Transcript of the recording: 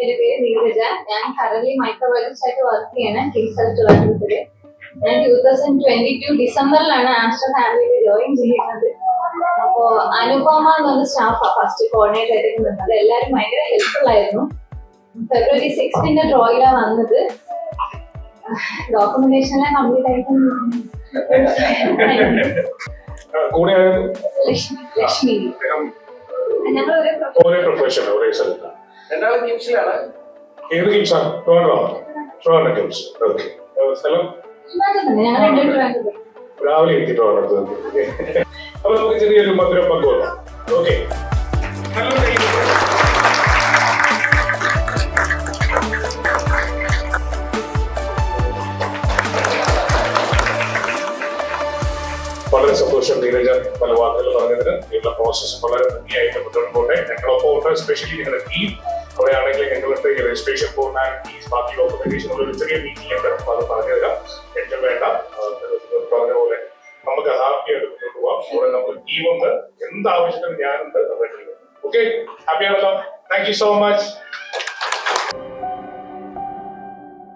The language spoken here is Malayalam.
എന്റെ പേര് നീരജ. ഞാൻ കറലി മൈക്രോബയോളജിസ്റ്റ് ആയിട്ട് വർക്ക് ചെയ്യണം. കിങ്സ് ട്രിവാൻഡ്രത്തിൽ ഞാൻ ടൂ തൗസൻഡ് ട്വന്റി ടു ഡിസംബറിലാണ് ആംസ്റ്റർ ഫാമിലിയിൽ ജോയിൻ ചെയ്യുന്നത് അപ്പോ അനുപമ എന്ന് പറഞ്ഞ സ്റ്റാഫാ ഫസ്റ്റ് കോർഡിനേറ്റർ ആയിട്ട് നിന്നത്. എല്ലാവരും ഭയങ്കര ഹെൽപ്ഫുൾ ആയിരുന്നു. ഫെബ്രുവരി സിക്സ്റ്റിന്റെ ഡ്രോയിലാണ് വന്നത്. ഡോക്യുമെന്റേഷനെല്ലാം കംപ്ലീറ്റ് ആയിട്ട് ലക്ഷ്മി ലക്ഷ്മി. ഞങ്ങൾ ഒരു പ്രൊഫഷൻ ഒരേ സ്ഥലത്ത്. രണ്ടാളും കിംസിലാണ് ഏത് കിംസാണ് ട്രിവാൻഡ്രം ട്രിവാൻഡ്രം കിംസ് സ്ഥലം. രാവിലെ എത്തി ട്രിവാൻഡ്രത്ത് അപ്പൊ നമുക്ക് ചെറിയൊരു മധുരം പങ്കുവെക്കാം ഓക്കെ. വളരെ സന്തോഷം നീരജ പല വാക്കുകൾ പറഞ്ഞതിന്. നിങ്ങളുടെ പ്രോസസ്സ് വളരെ ഭംഗിയായിട്ട് മുന്നോട്ട് പോട്ടെ ഞങ്ങളൊപ്പം ഉണ്ട് സ്പെഷ്യലി ഞങ്ങളുടെ ടീം അവിടെയാണെങ്കിൽ ഞങ്ങളുടെ ഈ രജിസ്ട്രേഷൻ ഫോർമാലിറ്റീസ് ബാക്കി ഡോക്യുമെന്റേഷൻ ഒരു ചെറിയ മീറ്റിംഗ് ഉണ്ട് അപ്പൊ അത് പറഞ്ഞു തരാം. ടെൻഷൻ വേണ്ട. പറഞ്ഞ പോലെ നമുക്ക് ഹാപ്പി ആയിട്ട് മുന്നോട്ട് പോവാം. അവിടെ നമ്മൾ ടീമുണ്ട് എന്ത് ആവശ്യത്തിനും ഞാനുണ്ട്. ഓക്കെ ഹാപ്പി ആണല്ലോ. Thank you so much